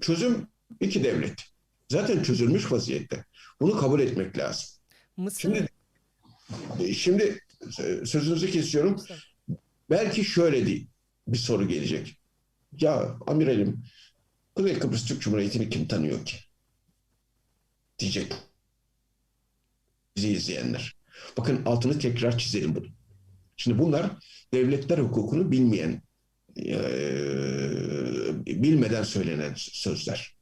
çözüm iki devlet. Zaten çözülmüş vaziyette. Bunu kabul etmek lazım. Mısır Şimdi şimdi e, sözünüzü kesiyorum. Belki şöyle değil bir soru gelecek. Ya amiralim Kuzey Kıbrıs Türk Cumhuriyeti'ni kim tanıyor ki? Diyecek bizi izleyenler. Bakın altını tekrar çizelim bunu. Şimdi bunlar devletler hukukunu bilmeyen, eee, bilmeden söylenen sözler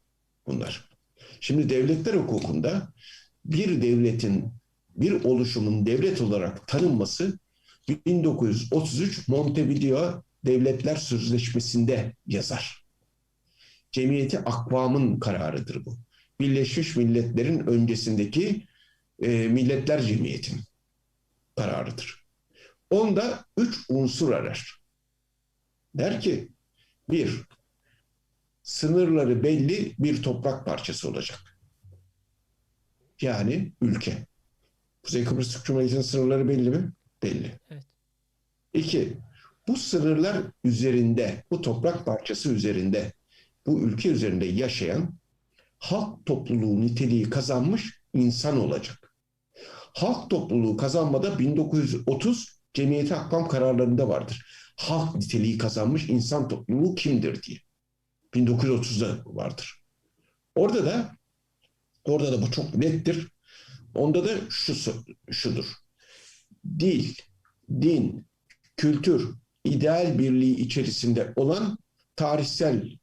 bunlar. Şimdi devletler hukukunda bir devletin, bir oluşumun devlet olarak tanınması 1933 Montevideo Devletler Sözleşmesi'nde yazar. Cemiyeti Akvam'ın kararıdır bu. Birleşmiş Milletler'in öncesindeki e, Milletler Cemiyeti'nin kararıdır. Onda üç unsur arar. Der ki, bir, sınırları belli bir toprak parçası olacak. Yani ülke. Kuzey Kıbrıs Türk Cumhuriyeti'nin sınırları belli mi? Belli. Evet. İki, bu sınırlar üzerinde, bu toprak parçası üzerinde, bu ülke üzerinde yaşayan halk topluluğu niteliği kazanmış insan olacak. Halk topluluğu kazanmada 1930 Cemiyeti Akvam kararlarında vardır. Halk niteliği kazanmış insan topluluğu kimdir diye. 1930'da vardır. Orada da orada da bu çok nettir. Onda da şu şudur. Dil, din, kültür, ideal birliği içerisinde olan tarihsel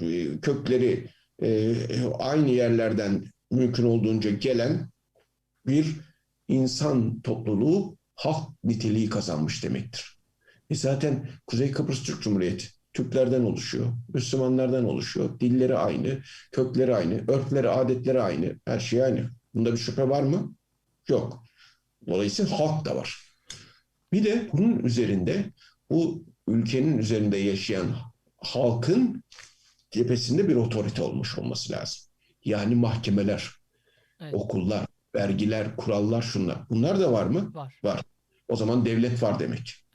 e, kökleri e, aynı yerlerden mümkün olduğunca gelen bir insan topluluğu halk niteliği kazanmış demektir. E zaten Kuzey Kıbrıs Türk Cumhuriyeti Türklerden oluşuyor, Müslümanlardan oluşuyor, dilleri aynı, kökleri aynı, örfleri, adetleri aynı, her şey aynı. Bunda bir şüphe var mı? Yok. Dolayısıyla halk da var. Bir de bunun üzerinde bu ülkenin üzerinde yaşayan halkın cephesinde bir otorite olmuş olması lazım. Yani mahkemeler, Evet. okullar, vergiler, kurallar şunlar. Bunlar da var mı? Var. Var. O zaman devlet var demek. Evet.